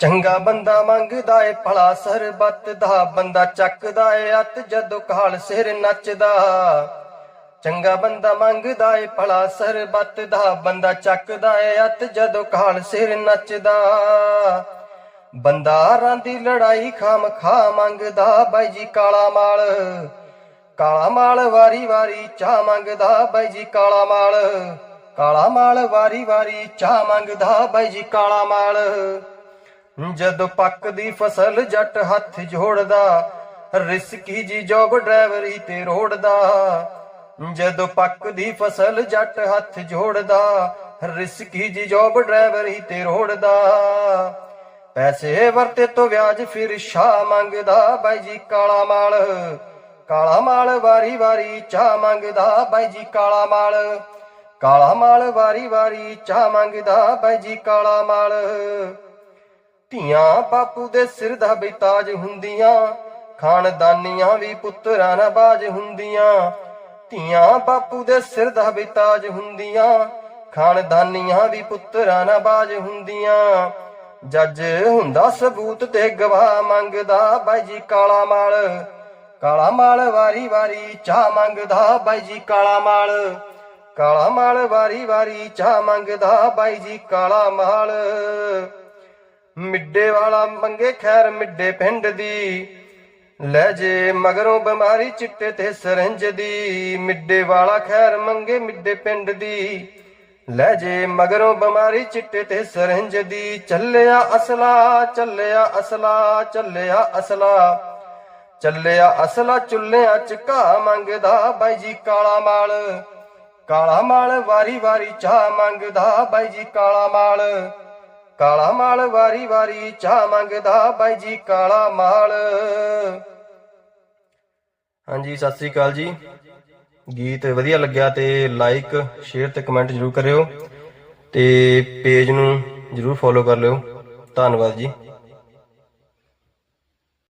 ਚੰਗਾ ਬੰਦਾ ਮੰਗਦਾ ਏ ਭਲਾ ਸਰਬੱਤ ਦਾ, ਬੰਦਾ ਚੱਕਦਾ ਏ ਅੱਤ ਜਦੋਂ ਕਾਲ ਸਿਰ ਨੱਚਦਾ। ਚੰਗਾ ਬੰਦਾ ਮੰਗਦਾ ਏ ਭਲਾ ਸਰਬੱਤ ਦਾ, ਬੰਦਾ ਚੱਕਦਾ ਏ ਅੱਤ ਜਦੋਂ ਕਾਲ ਸਿਰ ਨੱਚਦਾ। ਬੰਦਾਰਾਂ ਦੀ ਲੜਾਈ ਖਾਮ ਖਾ ਮੰਗਦਾ, ਬਾਈ ਜੀ ਕਾਲਾ ਮਾਲ। ਕਾਲਾ ਮਾਲ ਵਾਰੀ ਵਾਰੀ ਚਾਹ ਮੰਗਦਾ, ਬਾਈ ਜੀ ਕਾਲਾ ਮਾਲ। ਕਾਲਾ ਮਾਲ ਵਾਰੀ ਵਾਰੀ ਚਾਹ ਮੰਗਦਾ, ਬਾਈ ਜੀ ਕਾਲਾ ਮਾਲ। ਜਦੋਂ ਪੱਕਦੀ ਫਸਲ ਜੱਟ ਹੱਥ ਜੋੜਦਾ, ਰਿਸਕੀ ਜੀ ਜੋਬ ਡਰਾਈਵਰੀ ਤੇ ਰੋੜਦਾ। ਜਦੋਂ ਪੱਕਦੀ ਫਸਲ ਜੱਟ ਹੱਥ ਜੋੜਦਾ, ਰਿਸਕੀ ਜੀ ਜੋਬ ਡਰਾਈਵਰੀ ਤੇ ਰੋੜਦਾ। ਪੈਸੇ ਵਰਤੇ ਤੋਂ ਵਿਆਜ ਫਿਰ ਸ਼ਾ ਮੰਗਦਾ, ਬਾਈ ਜੀ ਕਾਲਾ ਮਾਲ। ਕਾਲਾ ਮਾਲ ਵਾਰੀ ਵਾਰੀ ਚਾਹ ਮੰਗਦਾ, ਬਾਈ ਜੀ ਕਾਲਾ ਮਾਲ। ਕਾਲਾ ਮਾਲ ਵਾਰੀ ਵਾਰੀ ਚਾਹ ਮੰਗਦਾ, ਬਾਈ ਜੀ ਕਾਲਾ ਮਾਲ। ਧੀਆਂ ਬਾਪੂ ਦੇ ਸਿਰ ਦਾ ਵੀ ਤਾਜ ਹੁੰਦੀਆਂ, ਖਾਨਦਾਨੀਆਂ ਵੀ ਪੁੱਤਰਾਂ ਨਾ ਬਾਜ ਹੁੰਦੀਆਂ। ਧੀਆਂ ਬਾਪੂ ਦੇ ਸਿਰ ਦਾ ਵੀ ਤਾਜ ਹੁੰਦੀਆਂ, ਖਾਨਦਾਨੀਆਂ ਵੀ ਪੁੱਤਰਾਂ ਨਾ ਬਾਜ ਹੁੰਦੀਆਂ। ਜੱਜ ਹੁੰਦਾ ਸਬੂਤ ਤੇ ਗਵਾਹ ਮੰਗਦਾ, ਬਾਈ ਜੀ ਕਾਲਾ ਮਾਲ। ਕਾਲਾ ਮਾਲ ਵਾਰੀ ਵਾਰੀ ਚਾਹ ਮੰਗਦਾ, ਬਾਈ ਜੀ ਕਾਲਾ ਮਾਲ। ਕਾਲਾ ਮਾਲ ਵਾਰੀ ਵਾਰੀ ਚਾਹ ਮੰਗਦਾ, ਬਾਈ ਜੀ ਕਾਲਾ ਮਾਲ। ਮਿੱਡੇ ਵਾਲਾ ਮੰਗੇ ਖੈਰ ਮਿੱਡੇ ਪਿੰਡ ਦੀ। ਲੈ ਜੇ ਮਗਰੋਂ ਬਿਮਾਰੀ ਚਿੱਟੇ ਤੇ ਸਰੰਜ ਦੀ। ਮਿੱਡੇ ਵਾਲਾ ਖੈਰ ਮੰਗੇ ਮਿੱਡੇ ਪਿੰਡ ਦੀ। ਲੈ ਜੇ ਮਗਰੋਂ ਬਿਮਾਰੀ ਚਿੱਟੇ ਤੇ ਸਰੰਜ ਦੀ। ਚੱਲਿਆ ਅਸਲਾ ਚੱਲਿਆ ਅਸਲਾ ਚੱਲਿਆ ਅਸਲਾ। ਚੱਲਿਆ ਅਸਲਾ ਚੁੱਲਿਆਂ ਚ ਘਾ ਮੰਗਦਾ ਬਾਈ ਜੀ ਕਾਲਾ ਮਾਲ। ਕਾਲਾ ਮਾਲ ਵਾਰੀ ਵਾਰੀ ਚਾਹ ਮੰਗਦਾ ਬਾਈ ਜੀ ਕਾਲਾ ਮਾਲ। ਕਾਲਾ ਮਾਲ ਵਾਰੀ ਵਾਰੀ ਚਾਹ ਮੰਗਦਾ ਬਾਈ ਜੀ ਕਾਲਾ ਮਾਲ। ਹਾਂਜੀ, ਸਤਿ ਸ੍ਰੀ ਅਕਾਲ ਜੀ। ਗੀਤ ਵਧੀਆ ਲੱਗਿਆ ਤੇ ਲਾਈਕ ਸ਼ੇਅਰ ਤੇ ਕਮੈਂਟ ਜਰੂਰ ਕਰਿਓ ਤੇ ਪੇਜ ਨੂੰ ਜਰੂਰ ਫੋਲੋ ਕਰ ਲਿਓ। ਧੰਨਵਾਦ ਜੀ।